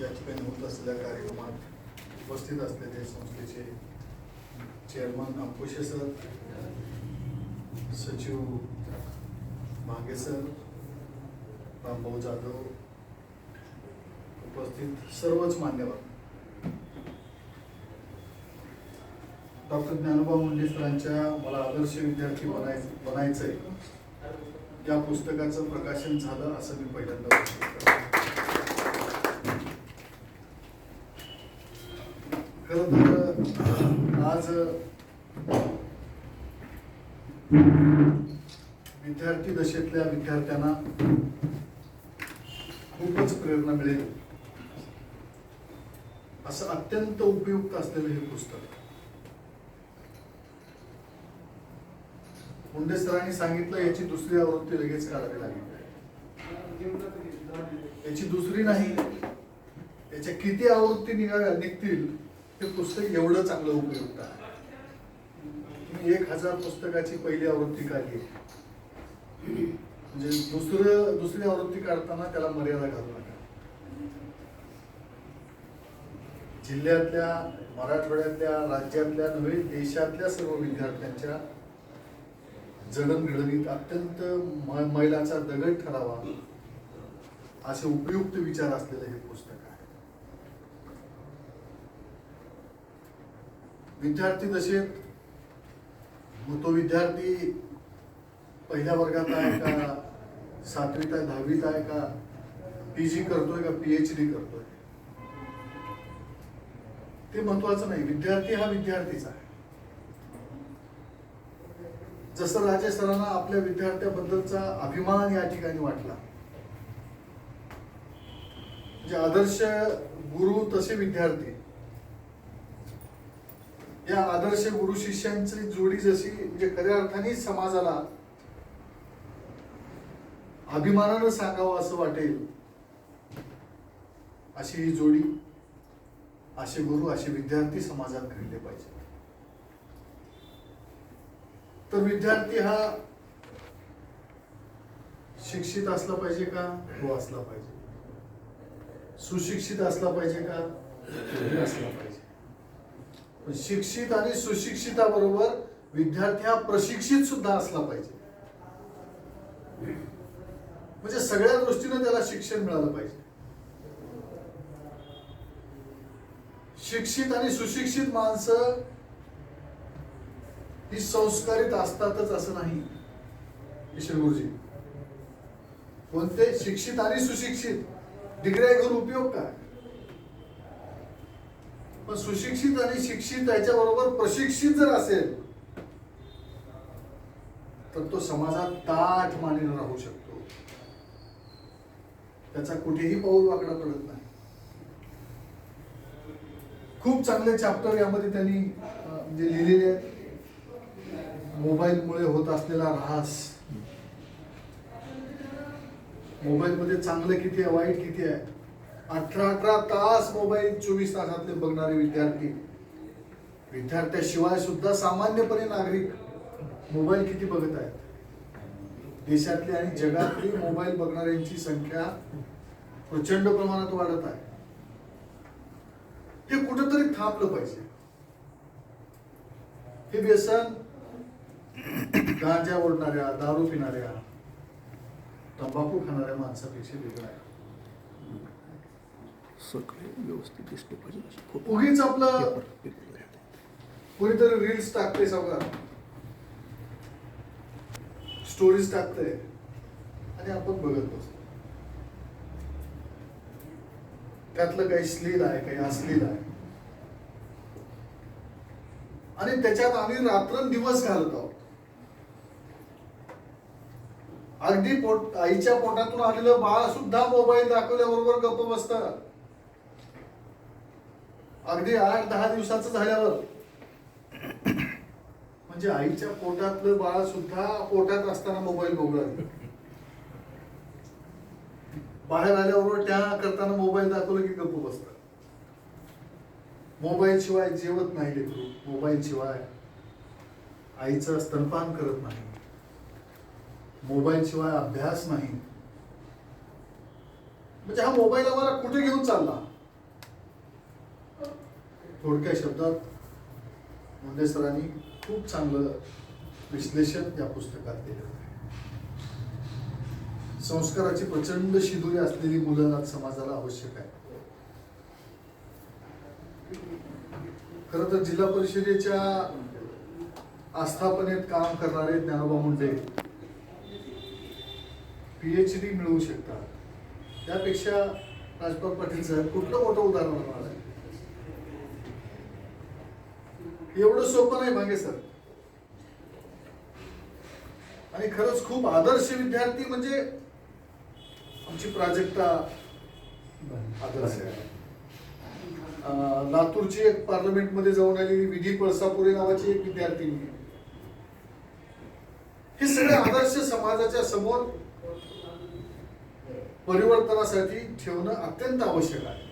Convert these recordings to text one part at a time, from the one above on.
या ठिकाणी होत असलेल्या कार्यक्रमात उपस्थित असलेले संस्थेचे चेअरमन अंकुशे सर सचिव मागे सर रामभाऊ जाधव उपस्थित सर्वच मान्यवर. डॉक्टर ज्ञानोबा मुंडे सरांच्या मला आदर्श विद्यार्थी बनाय बनायचंय. या पुस्तकाचं प्रकाशन झालं असं मी पहिल्यांदा घोषित करतो. खरं तर आज विद्यार्थी दशेतल्या विद्यार्थ्यांना खूपच प्रेरणा मिळेल. असं अत्यंत उपयुक्त असलेलं हे पुस्तक. मुंडे सरांनी सांगितलं याची दुसरी आवृत्ती लगेच काढावी लागेल. याची दुसरी नाही याच्या किती आवृत्ती निघाव्या निघतील हे पुस्तक एवढं चांगलं उपयुक्त आहे. मी एक हजार पुस्तकाची पहिली आवृत्ती काढली. म्हणजे दुसरं दुसरी आवृत्ती काढताना त्याला मर्यादा घालू नका. जिल्ह्यातल्या मराठवाड्यातल्या राज्यातल्या नव्हे देशातल्या सर्व विद्यार्थ्यांच्या जडणघडणीत अत्यंत मैलाचा दगड ठरावा असे उपयुक्त विचार असलेलं हे पुस्तक आहे. विद्यार्थी जसे मग तो विद्यार्थी पहिल्या वर्गात आहे का सातवीत आहे दहावीत आहे का पी जी करतोय का पीएच डी करतोय? ते महत्वाचं नाही. विद्यार्थी हा विद्यार्थीच आहे. जसं राजे सरांना आपल्या विद्यार्थ्याबद्दलचा अभिमान या ठिकाणी वाटला. म्हणजे आदर्श गुरु तसे विद्यार्थी या आदर्श गुरु शिष्यांची जोडी जशी म्हणजे खऱ्या अर्थाने समाजाला अभिमानानं सांगावं असं वाटेल अशी ही जोडी असे गुरु असे विद्यार्थी समाजात घडले पाहिजे तर विद्यार्थी हा शिक्षित असला पाहिजे का? हो असला पाहिजे. सुशिक्षित असला पाहिजे का? असला पाहिजे. शिक्षित आणि सुशिक्षिताबरोबर विद्यार्थी हा प्रशिक्षित सुद्धा असला पाहिजे. म्हणजे सगळ्या दृष्टीनं त्याला शिक्षण मिळालं पाहिजे. शिक्षित आणि सुशिक्षित माणसं ही संस्कारित असतातच असं नाही किशन गुरुजी. कोणते? शिक्षित आणि सुशिक्षित. डिग्र्या घेऊन उपयोग काय? पण सुशिक्षित आणि शिक्षित त्याच्याबरोबर प्रशिक्षित जर असेल तर तो समाजात ताठ मानेनं राहू शकतो. त्याचा कुठेही पाऊल वाकडा पडत नाही. खूप चांगले चॅप्टर यामध्ये त्यांनी म्हणजे लिहिलेले आहेत. मोबाईलमुळे होत असलेला ऱ्हास. मोबाईलमध्ये चांगलं किती आहे वाईट किती आहे अठरा अठरा तास मोबाईल चोवीस तासातले बघणारे विद्यार्थी. विद्यार्थ्याशिवाय सुद्धा सामान्यपणे नागरिक मोबाईल किती बघत आहेत? देशातली आणि जगातली मोबाईल बघणाऱ्यांची संख्या प्रचंड प्रमाणात वाढत आहे. हे कुठंतरी थांबलं पाहिजे. हे व्यसन गांजा ओढणाऱ्या दारू पिणाऱ्या तंबाखू खाणाऱ्या माणसापेक्षा वेगळं आहे. सगळे व्यवस्थित दिसले पाहिजे असे फोटो. उगीच आपलं पेपर पेपर. कोणीतरी रील्स टाकते सगळं स्टोरीज टाकते आणि आपण बघत बसतो. त्यातलं काही श्लील आहे काही अश्लील आहे. आणि त्याच्यात आम्ही रात्रंदिवस घालत आहोत. अगदी पोट आईच्या पोटातून आलेलं बाळ सुद्धा मोबाईल दाखवल्याबरोबर गप्प बसत. अगदी आठ दहा दिवसाचं झाल्यावर. म्हणजे आईच्या पोटातलं बाळ सुद्धा पोटात असताना मोबाईल बघू लागलं. बाहेर आल्याबरोबर त्या करताना मोबाईल दाखवलं की गप्प बसतात. मोबाईल शिवाय जेवत नाही लेकरू मोबाईल शिवाय आईचं स्तनपान करत नाही. मोबाईल शिवाय अभ्यास नाही. म्हणजे हा मोबाईल आम्हाला कुठे घेऊन चालला? थोडक्या शब्दात मुंडे सरांनी खूप चांगलं विश्लेषण या पुस्तकात केलं आहे. संस्काराची प्रचंड शिदोरी असलेली मुलं आज समाजाला आवश्यक आहे खर तर जिल्हा परिषदेच्या आस्थापनेत काम करणारे ज्ञानोबा मुंडे पीएच डी मिळवू शकतात. त्यापेक्षा राजपाल पाटील साहेब कुठलं मोठं उदाहरण होणार आहे एवढं सोपं नाही मागे सर. आणि खरंच खूप आदर्श विद्यार्थी म्हणजे आमची प्राजक्ता आदर्श आहे. लातूरची एक पार्लमेंटमध्ये जाऊन आलेली विधी पळसापुरे नावाची एक विद्यार्थिनी हे सगळे आदर्श समाजाच्या समोर परिवर्तनासाठी ठेवणं अत्यंत आवश्यक आहे.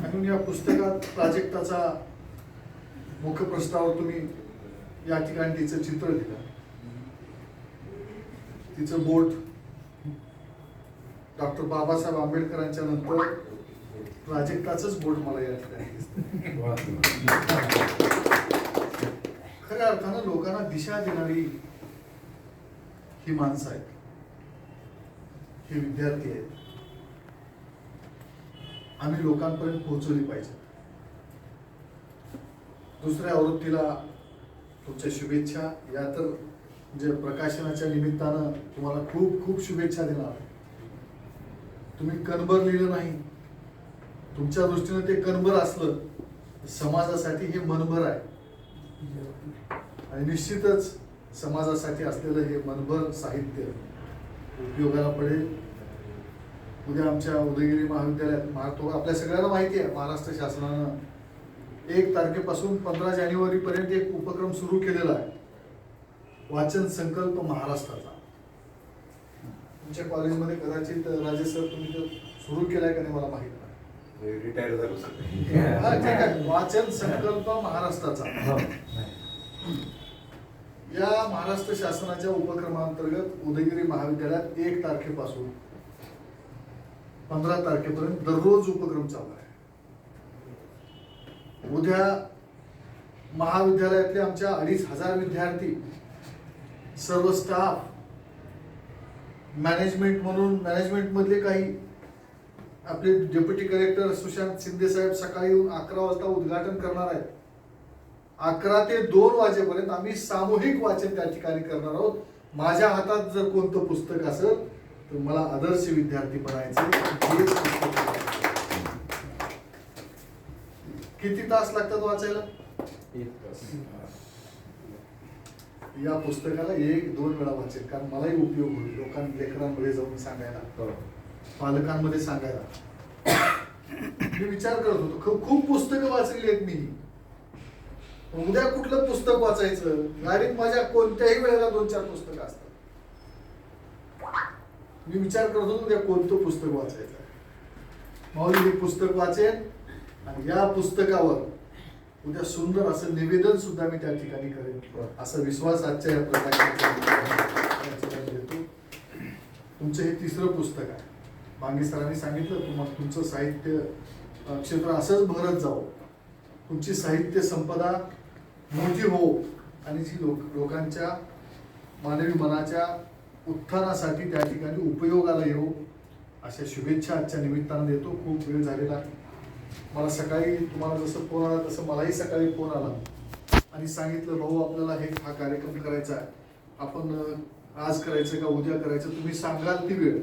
म्हणून या पुस्तकात प्राजक्ताचा मुखप्रस्तावर तुम्ही या ठिकाणी तिचं चित्र दिलं तिचं बोट डॉक्टर बाबासाहेब आंबेडकरांच्या नंतर प्राजक्ताच बोट मला या ठिकाणी खऱ्या अर्थानं लोकांना दिशा देणारी ही माणसं आहेत. हे विद्यार्थी आहेत. आम्ही लोकांपर्यंत पोहोचवली पाहिजे दुसऱ्या आवृत्तीला तुमच्या शुभेच्छा. या तर म्हणजे प्रकाशनाच्या निमित्तानं तुम्हाला खूप खूप शुभेच्छा देणार. तुम्ही कणभर लिहिलं नाही. तुमच्या दृष्टीनं ते कणबर असलं समाजासाठी हे मनभर आहे. आणि निश्चितच समाजासाठी असलेलं हे मनभर साहित्य उपयोगाला पडेल. उद्या आमच्या उदयगिरी महाविद्यालयात महातो आपल्या सगळ्यांना माहिती आहे महाराष्ट्र शासनानं एक तारखेपासून पंधरा जानेवारी पर्यंत एक उपक्रम सुरू केलेला आहे. वाचन संकल्प महाराष्ट्राचा. तुमच्या कॉलेजमध्ये कदाचित राजेश सर तुम्ही तो सुरू केलाय का नाही मला माहीत नाही. रिटायर झालो हा, ठीक आहे. वाचन संकल्प महाराष्ट्राचा. या महाराष्ट्र शासनाच्या उपक्रमांतर्गत उदयगिरी महाविद्यालयात एक तारखेपासून पंधरा तारखेपर्यंत दररोज उपक्रम चालू आहे. उद्या महाविद्यालयातले आमच्या अडीच हजार विद्यार्थी सर्व स्टाफ मॅनेजमेंट म्हणून मॅनेजमेंट मधले काही आपले डेप्युटी कलेक्टर सुशांत शिंदे साहेब सकाळी येऊन अकरा वाजता उद्घाटन करणार आहेत. अकरा ते दोन वाजेपर्यंत आम्ही सामूहिक वाचन त्या ठिकाणी करणार आहोत. माझ्या हातात जर कोणतं पुस्तक असेल तर मला आदर्श विद्यार्थी बनायचे हेच पुस्तक वाचायचं. किती तास लागतात वाचायला? या पुस्तकाला एक दोन वेळा वाचेल कारण मलाही उपयोग होईल लोकां लेकरांमध्ये जाऊन सांगायला. पालकांमध्ये सांगायला. मी विचार करत होतो खूप पुस्तकं वाचलेली आहेत मी. उद्या कुठलं पुस्तक वाचायचं? गाडीत माझ्या कोणत्याही वेळेला दोन चार पुस्तकं असतात. मी विचार करत होतो उद्या कोणतं पुस्तक वाचायचं? माऊली हे पुस्तक वाचेन. आणि या पुस्तकावर उद्या सुंदर असं निवेदन सुद्धा मी त्या ठिकाणी करेन. असा विश्वास आजच्या या प्रकारे देतो तुमचं हे तिसरं पुस्तक आहे. मांगे सरांनी सांगितलं तुम्हाला तुमचं साहित्य क्षेत्र असंच भरत जावं. तुमची साहित्य संपदा मोठी हो आणि जी लोक लोकांच्या मानवी मनाच्या उत्थानासाठी त्या ठिकाणी उपयोगाला येऊ अशा शुभेच्छा आजच्या निमित्तानं देतो. खूप वेळ झालेला आहे. मला सकाळी तुम्हाला जसं फोन आला तसं मलाही सकाळी फोन आला. आणि सांगितलं भाऊ आपल्याला हे हा कार्यक्रम करायचा आहे. आपण आज करायचं का उद्या करायचं? तुम्ही सांगाल ती वेळ.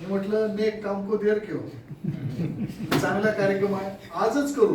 मी म्हटलं नेक काम को देर केव चांगला कार्यक्रम आहे. आजच करू.